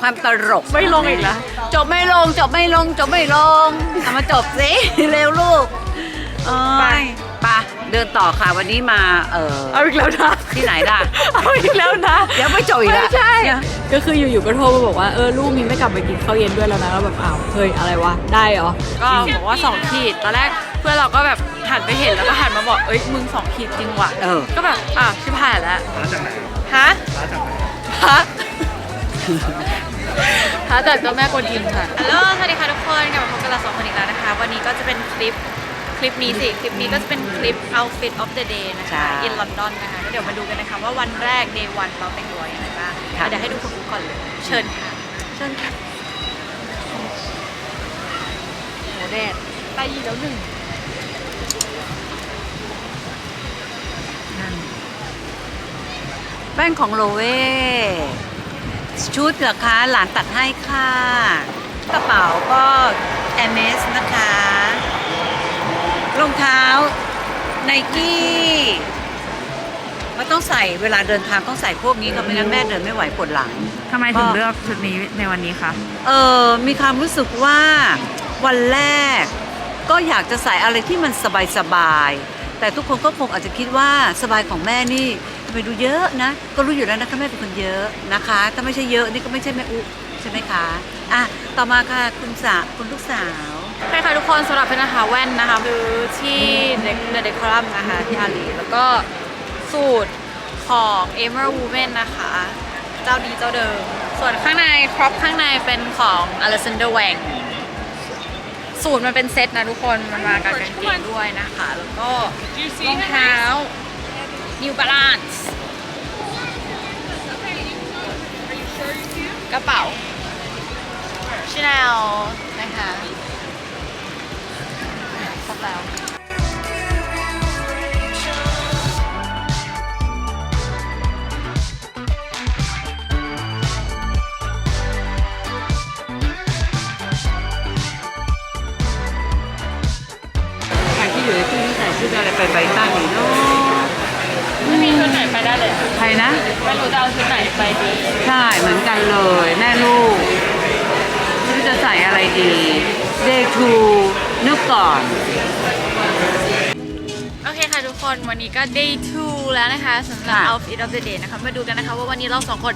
ความตลก ไม่ลงอีกแล้วจบไม่ลงจบไม่ลงจบไม่ลงเอามาจบสิ เร็วลูกเอ้ยไปะเดินต่อค่ะวันนี้มาเออ เอาอีกแล้วนะที่ไหนล่ะ เอาอีกแล้วนะเดี๋ยวไม่จบอีกไม่ละใช่เดี๋ยวก็คืออยู่ๆก็โทรมาบอกว่าเออลูกมีไม่กลับไปกินข้าวเย็นด้วยแล้วนะแล้วแบบอ้าวเฮ้ยอะไรวะได้เหรอ ก็บอกว่าสองขีด ตอนแรกเพื่อนเราก็แบบหันไปเห็นแล้วก็หันมาบอก เอ้ยมึงสองขีดจริงว่ะ เออ ก็แบบอะชิบหายแล้วร้านจากไหนฮะร้าน จากไหนฮะฮะแต่เจ้าแม่กวนอิมค่ะ ฮัลโหลสวัสดีค่ะทุกคนกลับมาพบกันเราสองคนอีกแล้วนะคะ วันนี้ก็จะเป็นคลิป คลิปนี้สิ คลิปนี้ก็จะเป็นคลิป outfit of the day นะใช่คะ in London นะคะก็เดี๋ยวมาดูกันนะคะว่าวันแรก day one เราแต่งตัวยังไงบ้างค่ะ เดี๋ยวให้ดูคุณอุ๊ก่อนเลย เชิญค่ะ เชิญค่ะโหแดดไปอีกแล้วหนึ่งแป้งของโลเว ชุดเหรอคะหลานตัดให้ค่ะ กระเป๋าก็แอมเมสนะคะรองเท้าไนกี้มันต้องใส่เวลาเดินทางต้องใส่พวกนี้ค่ะไม่งั้นแม่เดินไม่ไหวปวดหลัง ทำไมถึงเลือกชุดนี้ในวันนี้คะ เออมีความรู้สึกว่าวันแรก ก็อยากจะใส่อะไรที่มันสบายๆแต่ทุกคนก็คงอาจจะคิดว่าสบายของแม่นี่ ไปดูเยอะนะ ก็รู้อยู่แล้วนะคะแม่เป็นคนเยอะนะคะ ถ้าไม่ใช่เยอะนี่ก็ไม่ใช่แม่อุใช่ไหมคะอะต่อมาค่ะคุณสาคุณลูกสาว ใช่ค่ะทุกคนสำหรับเป็นนะคะแว่นนะคะคือที่เดเดคอรัมนะคะที่อาลีแล้วก็สูตรของ e m e r Women นะคะ เจ้าดีเจ้าเดิม ส่วนข้างในครอปข้างในเป็นของ Alexander Wang สูตรมันเป็นเซตนะทุกคน มันมากับกางเกงด้วยนะคะ แล้วก็รองเท้า New Balance กระเป๋า Chanel นะคะสแตลใครที่อยู่ในที่ที่ใส่ชุดอะไรไปใบต้านดีเนาะ ไม่มีชุดไหนไปได้เลยอะใครนะ ไม่รู้จะเอาชุดไหนไปดีใช่เหมือนกันเลย แม่ลูกไม่รู้จะใส่อะไรดี day two นึกก่อน โอเคค่ะทุกคนวันนี้ก็ day 2แล้วนะคะสำหรับ ค่ะ outfit of the day นะคะมาดูกันนะคะว่าวันนี้เราสองคน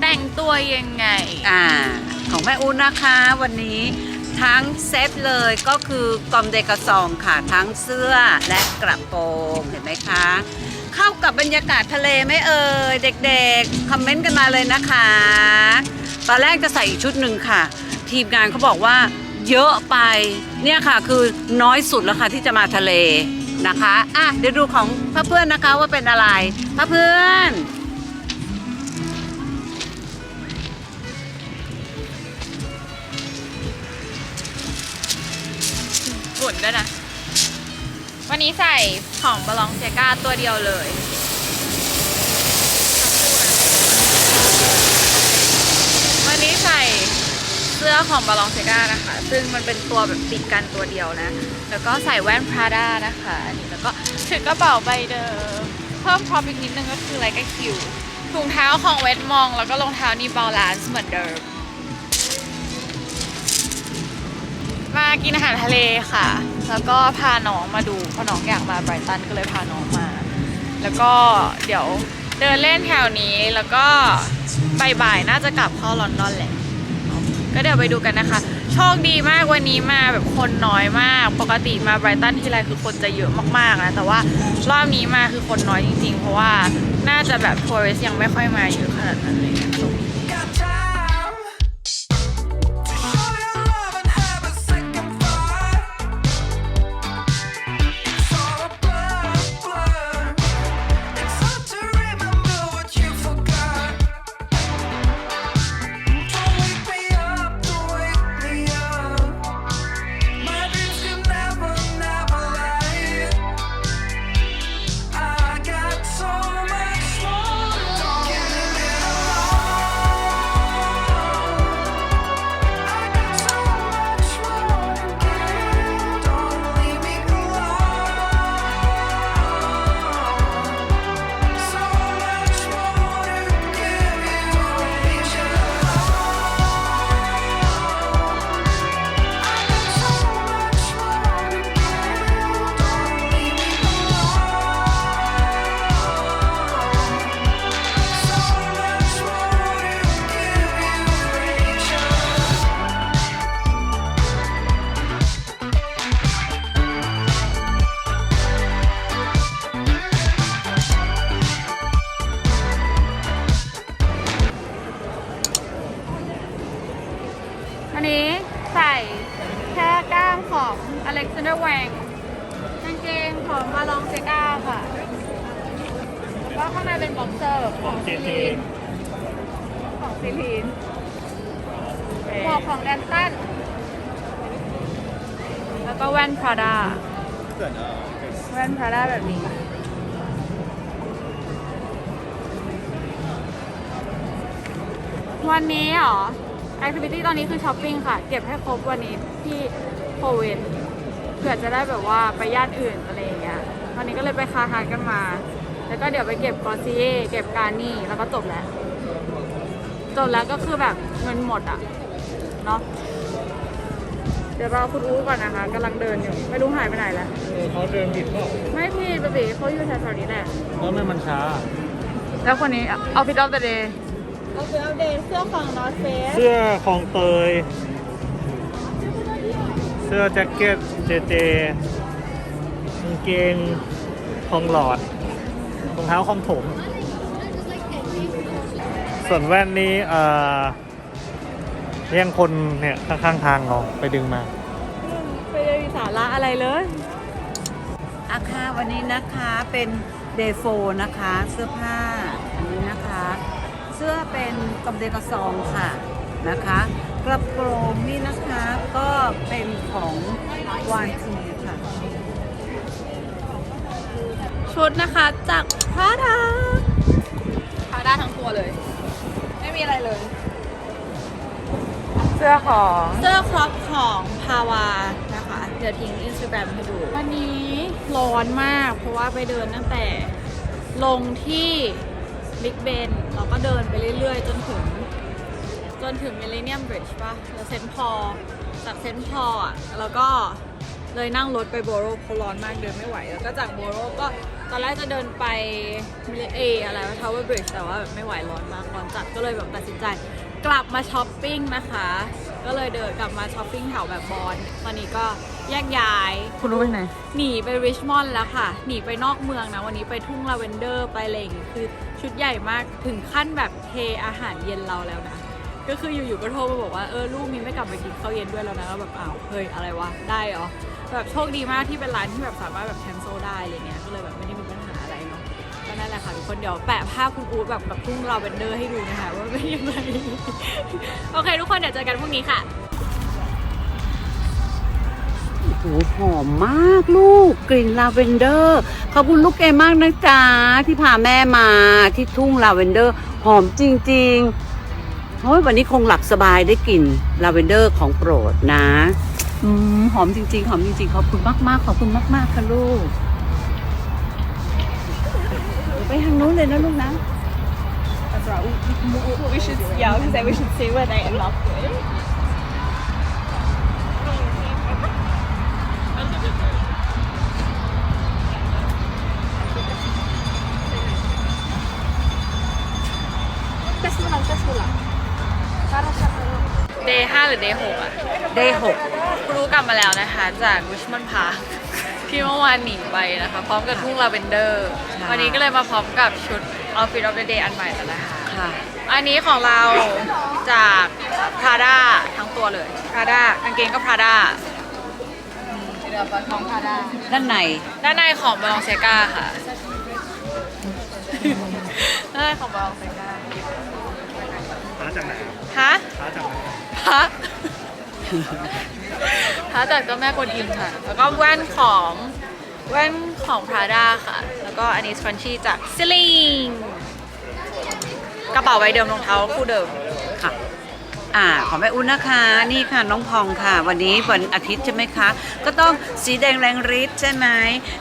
แต่งตัวยังไง อ่า ของแม่อุ้นนะคะวันนี้ทั้งเซตเลยก็คือกอมเดกระซองค่ะ ทั้งเสื้อและกระโปรงเห็นไหมคะ เข้ากับบรรยากาศทะเลไหมเอ่ยเด็กๆ คอมเมนต์กันมาเลยนะคะ ตอนแรกจะใส่อีกชุดหนึ่งค่ะ ทีมงานเขาบอกว่าเยอะไปเนี่ยค่ะคือน้อยสุดแล้วค่ะที่จะมาทะเลนะคะอะเดี๋ยวดูของพระเพื่อนนะคะว่าเป็นอะไรพระเพื่อนหมุนด้วยนะ วันนี้ใส่ของบาลองเซกาตัวเดียวเลยวันนี้ใส่เสื้อของบาลองเซกานะคะ ซึ่งมันเป็นตัวแบบติดกันตัวเดียวนะ แล้วก็ใส่แว่นพราด้านะคะอันนี้แล้วก็ถือกระเป๋าใบเดิม เพิ่มพร็อพอีกนิดนึงก็คือไรก็คิวถุงเท้าของเวทมอง แล้วก็รองเท้านีบาลานซ์เหมือนเดิม กินอาหารทะเลค่ะ แล้วก็พาน้องมาดูเพราะน้องอยากมาไบรตันก็เลยพาน้องมา แล้วก็เดี๋ยวเดินเล่นแถวนี้แล้วก็บ่ายๆน่าจะกลับเข้าลอนดอนแหละ ก็เดี๋ยวไปดูกันนะคะ โชคดีมากวันนี้มาแบบคนน้อยมาก ปกติมาไบรตันทีไรคือคนจะเยอะมากๆนะ แต่ว่ารอบนี้มาคือคนน้อยจริงๆ เพราะว่าน่าจะแบบทัวริสยังไม่ค่อยมาเยอะขนาดนั้นเลย เล็กซานเดอร์แวงกางเกงของมาลองเซกาค่ะแล้วข้างในเป็นบ็อกเซอร์ของซีลีนของซีลีนหมวกของแดนตันแล้วก็แว่นพราด้าแว่นพราด้าแบบนี้ วันนี้เหรอแอคทิวิตี้ตอนนี้คือช้อปปิ้งค่ะ เก็บให้ครบวันนี้ที่โคเวน เผื่อจะได้แบบว่าไปย่านอื่นอะไรอย่างเงี้ยวันนี้ก็เลยไปคาฮาร์กันมา แล้วก็เดี๋ยวไปเก็บกอซีเย่เก็บการนี่แล้วก็จบแล้วจบแล้วก็คือแบบเงินหมดอะเนาะเดี๋ยวรอคุณอู๋ก่อนนะคะกำลังเดินอยู่ ไม่รู้หายไปไหนแล้วเออเขาเดินผิดเปล่าไม่พี่ปะบีเขาอยู่แถวๆนี้แหละแล้วทำไมมันช้า แล้วคนนี้เอาฟิตออฟเดอะเดย์เอาฟิตออฟเดย์เสื้อของนอร์เฟสเสื้อคลองเตย เสื้อแจ็คเก็ตเจเจกางเกงทองหลอดรองเท้าคอมถม ส่วนแว่นนี้เอ่อเลี้ยงคนเนี่ยข้างๆทางเราไปดึงมา ไม่ได้มีสาระอะไรเลยอาคาวันนี้นะคะเป็นเดย์โฟนะคะ เสื้อผ้าอันนี้นะคะ เสื้อเป็นกำเดกระซองค่ะ นะคะ กระโปรงนี่นะคะก็เป็นของวานทีค่ะ ชุดนะคะจากพาดาพาดาทั้งตัวเลย ไม่มีอะไรเลย เสื้อของเสื้อครอปของพาวานะคะ เดี๋ยวทิ้งอินสตาแกรมให้ดู วันนี้ร้อนมาก เพราะว่าไปเดินตั้งแต่ลงที่บิ๊กเบนเราก็เดินไปเรื่อยๆ จนถึงจ นถึงมิเลเนียมบริดจ์ป่ะแล้วเซนต์พอลจากเซนต์พอลอะแล้วก็เลยนั่งรถไปโบโรเพราะร้อนมากเดินไม่ไหว แล้วก็จากโบโรก็ตอนแรกจะเดินไปมิเลเออะไรว่าทาวเวอร์บริดจ์แต่ว่าแบบไม่ไหวร้อนมากร้อนจัดก็เลยแบบตัดสินใจกลับมาช้อปปิ้งนะคะ ก็เลยเดินกลับมาช้อปปิ้งแถวแบบบอลตอนนี้ก็แยกย้าย คุณรู้ไปไหน หนีไปริชมอนด์แล้วค่ะ หนีไปนอกเมืองนะ วันนี้ไปทุ่งลาเวนเดอร์ไปอะไรอย่างงี้คือชุดใหญ่มากถึงขั้นแบบเทอาหารเย็นเราแล้วนะ ก็คืออยู่ๆก็โทรมาบอกว่าเออลูกมีไม่กลับมากินข้าวเย็นด้วยแล้วนะแล้วแบบอ้าวเฮ้ยอะไรวะได้เหรอแบบโชคดีมากที่เป็นร้านที่แบบสามารถแบบแคนเซิลได้อะไรเงี้ยก็เลยแบบไม่ได้มีปัญหาอะไรเนาะก็นั่นแหละค่ะทุกคนเดี๋ยวแปะภาพคุณอู๊ดแบบกับทุ่งลาเวนเดอร์ให้ดูนะคะว่าเป็นยังไงโอเค ทุกคนเดี๋ยวเจอกันพรุ่งนี้ค่ะโอ้โหหอมมากลูกกลิ่นลาเวนเดอร์ขอบคุณลูกเกมากนะจ๊ะที่พาแม่มาที่ทุ่งลาเวนเดอร์ หอมจริง ๆ โอ้ยวันนี้คงหลับสบายได้กลิ่นลาเวนเดอร์ของโปรดนะอืมหอมจริงๆ หอมจริงๆ ขอบคุณมากๆ ขอบคุณมากๆ ค่ะลูกเดี๋ยวไปทางนู้นเลยนะลูกนะ we should yeah because we should see where they end up with หรือ day 6อะได้หกคุณรู้กลับมาแล้วนะคะ จากริชมอนด์พาร์คที่เมื่อวานหนีไปนะคะ พร้อมกับทุ่งลาเวนเดอร์ วันนี้ก็เลยมาพร้อมกับชุด Outfit of the Day อันใหม่แล้วนะคะ ค่ะ อันนี้ของเราจาก Prada ทั้งตัวเลย Prada กางเกงก็ Prada ของ Prada ด้านในด้านในของ Balenciaga ค่ะด้านในของ Balenciaga หาจากไหนฮะ หาจากไหน พระพระจากเจ้าแม่กวนอิมค่ะ แล้วก็แว่นของแว่นของพรานดาค่ะ แล้วก็อันนี้สครันชี่จากซิลิงกระเป๋าใบเดิมรองเท้าคู่เดิมค่ะ อ่าของแม่อุ้นนะคะ นี่ค่ะน้องพองค่ะ วันนี้วันอาทิตย์ใช่ไหมคะ ก็ต้องสีแดงแรงฤทธิ์ใช่ไหม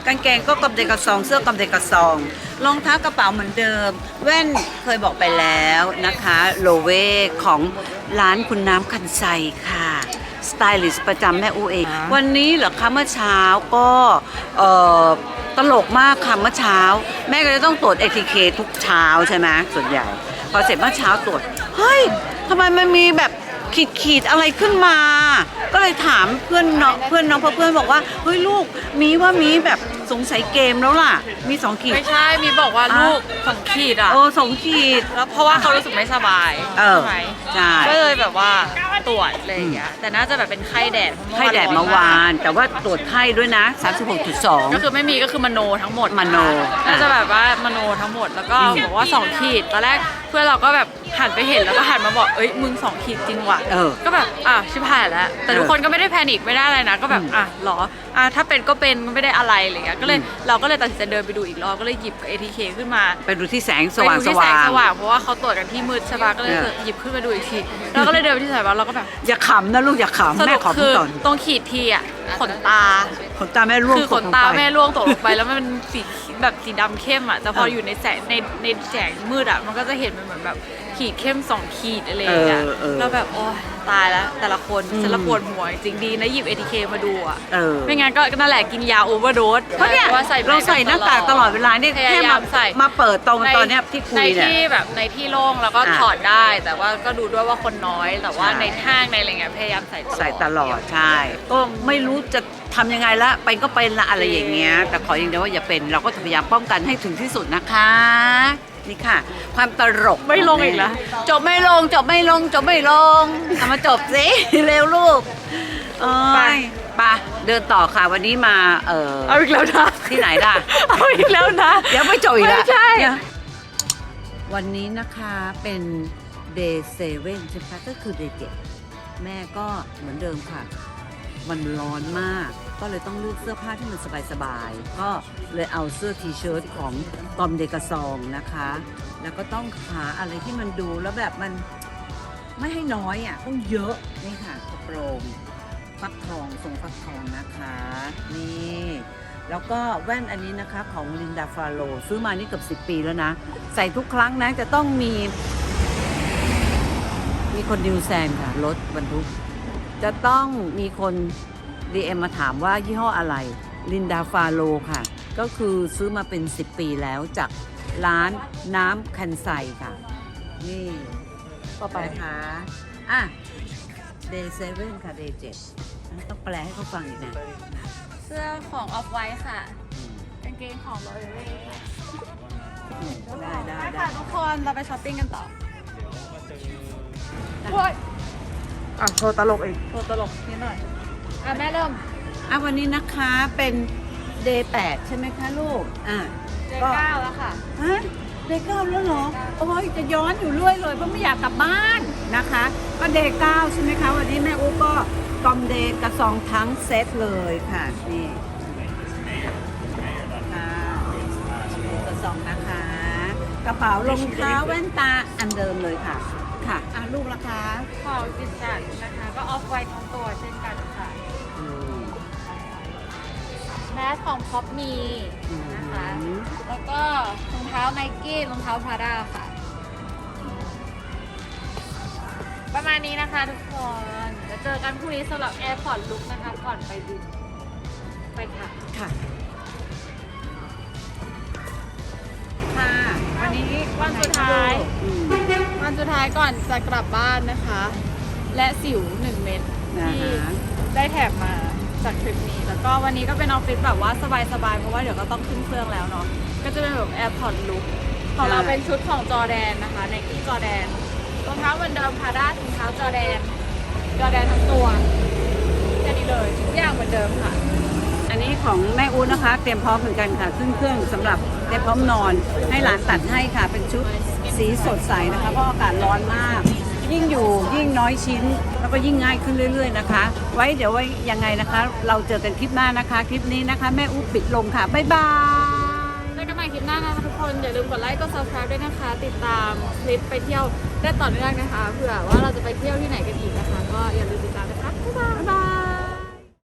กางเกงก็กำเดกกระซอง เสื้อกำเดกกระซองรองเท้ากระเป๋าเหมือนเดิม แว่นเคยบอกไปแล้วนะคะ โลเวของร้านคุณน้ำคันไซค่ะสไตลิสต์ประจำแม่อูเองวันนี้เหรอคะเมื่อเช้าก็เอ่อตลกมากค่ะเมื่อเช้า แม่ก็จะต้องตรวจ ATK ทุกเช้าใช่ไหมส่วนใหญ่ พอเสร็จเมื่อเช้าตรวจ เฮ้ย ทำไมมันมีแบบขีดขีดๆอะไรขึ้นมา ก็เลยถามเพื่อนน้องเพื่อนน้องเพราะเพื่อนบอกว่าเฮ้ยลูกมีว่ามีแบบสงสัยเกมแล้วล่ะ มีสองขีด ไม่ใช่ มีบอกว่าอะลูกสองขีดอะ โอ้สองขีด แล้วเพราะว่าเขารู้สึกไม่สบายเออใช่ไหมใช่ ก็เลยแบบว่าตรวจอะไรอย่างเงี้ย แต่น่าจะแบบเป็นไข้แดดเพราะไข้แดดร้เมื่นอวาน แต่ว่าตรวจไข้ด้วยนะ 36.2 ก็คือไม่มีก็คือมโนทั้งหมดมโน น่าจะแบบว่า มโนทั้งหมดแล้วก็บอกว่าสองขีดตอนแรกเพื่อนเราก็แบบหันไปเห็นแล้วก็หันมาบอกเอ้ยมึงสองขีดจริงว่ะเออก็แบบอะชิบหายแล้ว แต่ทุกคนก็ไม่ได้แพนิคไม่ได้อะไรนะก็แบบอืมอะเหรออะถ้าเป็นก็เป็นไม่ได้อะไรอะไรเงี้ยก็เลยอืมเราก็เลยตัดสินใจเดินไปดูอีกรอบก็เลยหยิบ ATK ขึ้นมาไปดูที่แสงสว่างไปดูสที่แสว่างงสว่างเพราะว่าเขาตรวจกันที่มืดใช่ปะก็เลยเออหยิบขึ้นมาดูอีกทีเราก็เลยเดินไปที่สายบ้านเราก็แบบอย่าขำนะลูกอย่าสขำแม่รุปขอพูคืดอก่อนตรงขีดทีอะ ขนตา ขนตาแม่ร่วงคือขนกตาลงไปแม่ร่วงตกลงไป แล้วมันเป็นสีแบบสีดำเข้มอะแต่พอเออออยู่ในแสงในในแสงมืดอะมันก็จะเห็นมันเหมือนแบบ ขีดเข้มสองขีดอะไรอย่างเงี้ยเออเออแล้วแบบโอ้ยตายแล้วแต่ละคนอืม ฉันละปวดหัวจริงๆดีนะหยิบ ATK มาดูอะ เออไม่งั้นก็นั่นแหละกินยาโอเวอร์โดส เพราะเนี่ยว่าใส่เราใส่หน้ากากตลอดเวลาเนี่ยพแค่ยายามมาใส่ มาเปิดตรงตอนเนี้ยที่คุในยเนี่ย ที่แบบในที่โล่งแล้วก็อะถอดได้ แต่ว่าก็ดูด้วยว่าคนน้อย แต่ว่าใช่ ในห้างในอะไรเงี้ยพยายามใส่ใส่ตลอดใช่ ก็ไม่รู้จะทำยังไงละไปก็เป็นละอะไรอย่างเงี้ย แต่ขออย่างเดียวว่าอย่าเป็นเราก็จะพยายามป้องกันให้ถึงที่สุดนะคะ นี่ค่ะ ความตลกไม่ลงอีกแล้ว จบไม่ลงจบไม่ลงจบไม่ลงเอามาจบสิ เร็วลูกเอ้ยไปเดินต่อค่ะวันนี้มาเออ เอาอีกแล้วนะที่ไหนล่ะ เอาอีกแล้วนะ เดี๋ยวไม่จบอีกแล้วไม่ใช่ เดี๋ยววันนี้นะคะเป็น day 7ใช่ไหมคะก็คือ day 7แม่ก็เหมือนเดิมค่ะ มันร้อนมาก ก็เลยต้องเลือกเสื้อผ้าที่มันสบายๆ ก็เลยเอาเสื้อทีเชิ้ตของกอมเดกซองนะคะ แล้วก็ต้องหาอะไรที่มันดูแล้วแบบมันไม่ให้น้อยอะต้องเยอะนี่ค่ะกระโปรงฟักทองทรงฟักทองนะคะนี่แล้วก็แว่นอันนี้นะคะของลินดาฟาโลซื้อมานี่เกือบ10 ปีแล้วนะ ใส่ทุกครั้งนะจะต้องมี มีคนดิวแซงค่ะรถบรรทุก จะต้องมีคน DM มาถามว่ายี่ห้ออะไร ลินดาฟาโลค่ะ ก็คือซื้อมาเป็น 10 ปีแล้วจากร้านน้ำคันไซค่ะ นี่ก็ไปค่ะอะ day 7ค่ะ day 7ต้องแปลให้เขาฟังอีกนะ เสื้อของออฟไวท์ค่ะกางเกงของโรยเร่ค่ะได้ได้ไปได้ค่ะทุกคนเราไปช้อปปิ้งกันต่ออะโชว์ตลกอีกโชว์ตลกนิดหน่อย อะแม่เริ่ม อะวันนี้นะคะเป็น day 8ใช่ไหมคะลูก อะเจอเก้าแล้วค่ะ ฮะ day 9แล้วเหรอโอ้ยจะย้อนอยู่เรื่อยเลยเพราะไม่อยากกลับบ้านนะคะ ก็ day 9ใช่ไหมคะ วันนี้แม่อุ๊ก็กอมเดย์กระซองทั้งเซตเลยค่ะนี่ค่ะกระซองนะคะ กระเป๋ารองเท้าแว่นตาอันเดิมเลยค่ะ ค่ะอะลูกละคะ ของจิตจัดนะคะ ก็ออฟไวท์ทั้งตัวเช่นกันค่ะอืม แมสของพ็อปมีนะคะ แล้วก็รองเท้าไนกี้รองเท้าพาด้าค่ะ ประมาณนี้นะคะทุกคนจะเจอกันพรุ่งนี้สำหรับ Airport Look นะคะ ก่อนไปบินไปค่ะ ค่ะ ค่ะ วันนี้วันสุดท้ายอืมวันสุดท้ายก่อนจะกลับบ้านนะคะ และสิว1เม็ดนะที่ฮะได้แถบมา จากทริปนี้ แล้วก็วันนี้ก็เป็นออฟฟิศแบบว่าสบายๆ เพราะว่าเดี๋ยวก็ต้องขึ้นเครื่องแล้วเนาะ ก็จะเป็นแบบ Airport Look ของเราเป็นชุดของจอแดนนะคะในที่จอแดนรองเท้าเหมือนเดิมพาด้าถุงเท้าจอแดน จอแดนทั้งตัวแค่นี้เลยทุกอย่างเหมือนเดิมค่ะ อันนี้ของแม่อูนะคะ เตรียมพร้อมเหมือนกันค่ะ ขึ้นเครื่องสำหรับเตรียมพร้อมนอน ให้หลานตัดให้ค่ะ เป็นชุดสีสดใสนะคะ เพราะอากาศร้อนมาก ยิ่งอยู่ยิ่งน้อยชิ้น แล้วก็ยิ่งง่ายขึ้นเรื่อย ๆนะคะ ไว้เดี๋ยวไว้ยังไงนะคะ เราเจอกันคลิปหน้านะคะ คลิปนี้นะคะ แม่อูปิดลงค่ะ บ๊ายบายเจอกันใหม่คลิปหน้านะคะทุกคน อย่าลืมกดไลค์ กด subscribe ด้วยนะคะ ติดตามคลิปไปเที่ยวได้ต่อเนื่องนะคะ เผื่อว่าเราจะไปเที่ยวที่ไหนกันอีกนะคะ ก็อย่าลืมติดตามนะคะ บ๊ายบาย